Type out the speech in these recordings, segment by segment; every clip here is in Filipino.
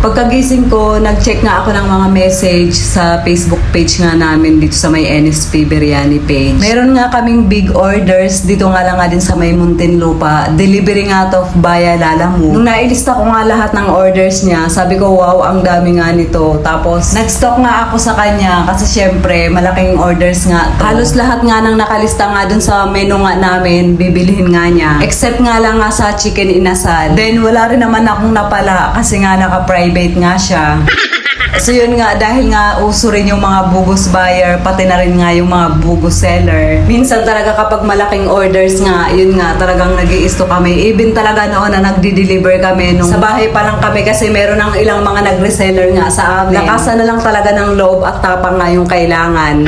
Pagkagising ko, nag-check nga ako ng mga message sa Facebook page nga namin dito sa may NSP Biryani page. Meron nga kaming big orders dito nga lang nga din sa may Muntinlupa. Delivery nga to via Lalamu. Nung nailista ko nga lahat ng orders niya, sabi ko wow, ang dami nga nito. Tapos nag-stock nga ako sa kanya kasi syempre malaking orders nga to. Halos lahat nga nang nakalista nga dun sa menu nga namin, bibilihin nga niya. Except nga lang nga sa chicken inasal. Then wala rin naman akong napala kasi nga naka-private nga siya. So yun nga, dahil nga uso rin yung mga bugos buyer, pati na rin nga yung mga bugos seller. Minsan talaga kapag malaking orders nga, yun nga, talagang nag kami. Even talaga noon na nagdi-deliver kami nung sa bahay pa lang kami kasi meron ng ilang mga nag-reseller nga sa amin. Lakasan na lang talaga ng loob at tapang nga yung kailangan.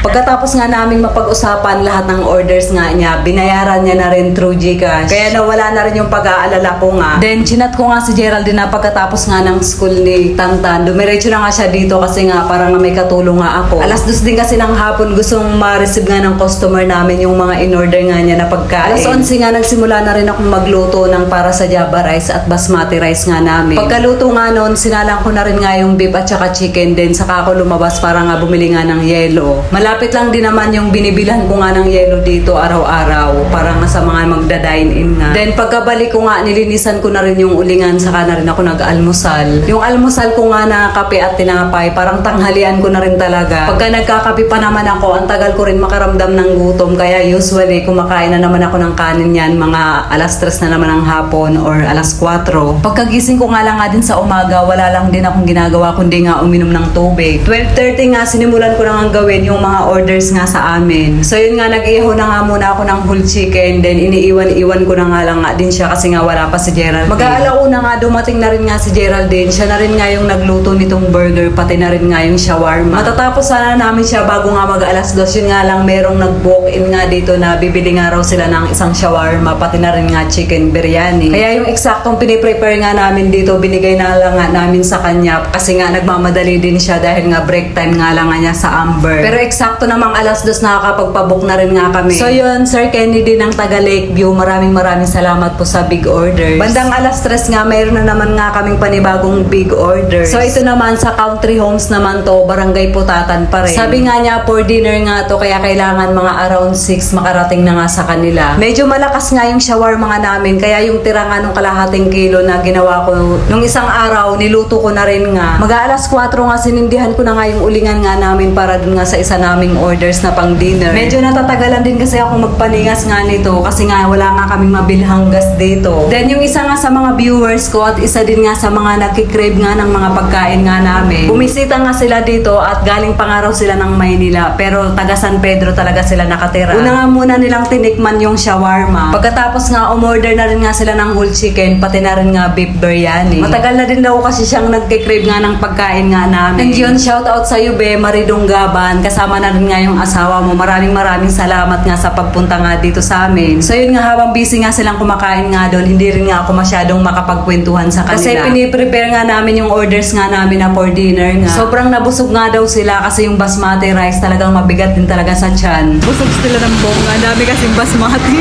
Pagkatapos nga naming mapag-usapan lahat ng orders nga niya, binayaran niya na rin through Gcash. Kaya nawala na rin yung pag-aalala ko nga. Then, chinat ko nga si Geraldine na pagkatapos nga ng school ni Tantan, dumiretso na nga siya dito kasi nga parang may katulong nga ako. Alas dos din kasi ng hapon gustong ma-receive nga ng customer namin yung mga in-order nga niya na pagkain. Alas 11 nga nagsimula na rin akong magluto ng para sa Java rice at basmati rice nga namin. Pagkaluto nga noon, sinalang ko na rin nga yung beef at saka chicken din. Saka ako lumabas para nga bumili nga ng yelo. Malapit lang din naman yung binibilhan ko nga ng yelo dito araw-araw para nga sa mga magda-dine in nga. Then pagkabalik ko nga, nilinisan ko na rin yung ulingan saka na rin ako nag-almusal. Yung almusal ko nga na kape at tinapay, parang tanghalian ko na rin talaga. Pagka nagkakape pa naman ako, ang tagal ko rin makaramdam ng gutom. Kaya usually, kumakain na naman ako ng kanin yan, mga alas 3 na naman ng hapon or alas 4. Pagkagising ko nga lang nga din sa umaga, wala lang din akong ginagawa kundi nga uminom ng tubig. 12.30 nga, sinimulan ko na nga gawin yung mga orders nga sa amin. So yun nga, nag-iho na nga muna ako ng whole chicken, then iniiwan-iwan ko na nga lang nga din siya kasi nga wala pa si Gerald. Mag-aalauna nga, dumating na rin nga si Geraldine. Siya na rin nga yung nagluto nitong burger, pati na rin nga yung shawarma. Matatapos sana namin siya bago nga mag-alas dos. Yun nga lang, merong nag-book in nga dito na bibili nga raw sila ng isang shawarma, pati na rin nga chicken biryani. Kaya yung eksaktong piniprepare nga namin dito, binigay na lang nga namin sa kanya kasi nga nagmamadali din siya dahil nga break time nga lang nga niya sa Amber. Pero eksakto namang alas dos nakakapagpabook na rin nga kami. So yun, Sir Kennedy ng taga Lakeview, maraming maraming salamat po sa big orders. Bandang alas tres nga, mayroon na naman nga kaming panibagong big orders. So ito naman sa Country Homes naman to, Barangay Putatan pa rin. Sabi nga niya, for dinner nga to, kaya kailangan mga around 6 makarating na nga sa kanila. Medyo malakas nga yung shawarma nga namin, kaya yung tira nga nung kalahating kilo na ginawa ko nung isang araw, niluto ko na rin nga. Mag-aalas 4 nga, sinindihan ko na nga yung ulingan nga namin para dun nga sa isa naming orders na pang dinner. Medyo natatagalan din kasi ako magpaningas nga nito kasi nga wala nga kaming mabilhang gas dito. Then yung isa nga sa mga viewers ko at isa din nga sa mga nagkikrave nga ng mga pagkain nga namin. Bumisita nga sila dito at galing pa nga raw sila ng Maynila pero taga San Pedro talaga sila nakatira. Una nga muna nilang tinikman yung shawarma. Pagkatapos nga umorder na rin nga sila ng whole chicken pati na rin nga beef biryani. Matagal na din daw kasi siyang nagkikrave nga ng pagkain nga namin. And yun, shout out sa iyo Be, Maridong Gaban. Kasama na rin nga yung asawa mo. Maraming maraming salamat nga sa pagpunta nga dito sa amin. So yun nga, habang busy nga silang kumakain nga doon, hindi rin nga ako masyadong makapagkwentuhan sa kanila. Kasi piniprepare nga namin yung orders nga namin na for dinner nga. Sobrang nabusog nga daw sila kasi yung basmati rice talagang mabigat din talaga sa tiyan. Busog sila ng bongga. Ang dami kasing basmati.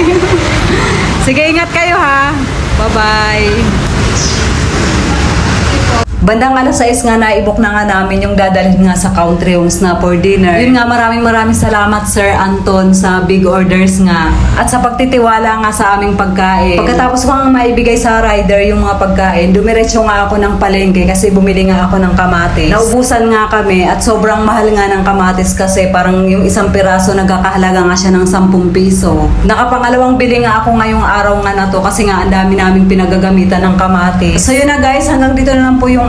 Sige, ingat kayo ha. Bye-bye. Bandang alas 6 nga naibok na nga namin yung dadalhin nga sa country homes na for dinner. Yun nga maraming maraming salamat Sir Anton sa big orders nga at sa pagtitiwala nga sa aming pagkain. Pagkatapos ko nga maibigay sa rider yung mga pagkain, dumiretso nga ako ng palengke kasi bumili nga ako ng kamatis. Naubusan nga kami at sobrang mahal nga ng kamatis kasi parang yung isang piraso nagkakahalaga nga siya ng 10 piso. Nakapangalawang bili nga ako ngayong araw nga na to kasi nga ang dami naming pinagagamitan ng kamatis. So yun na guys, hanggang dito na lang po yung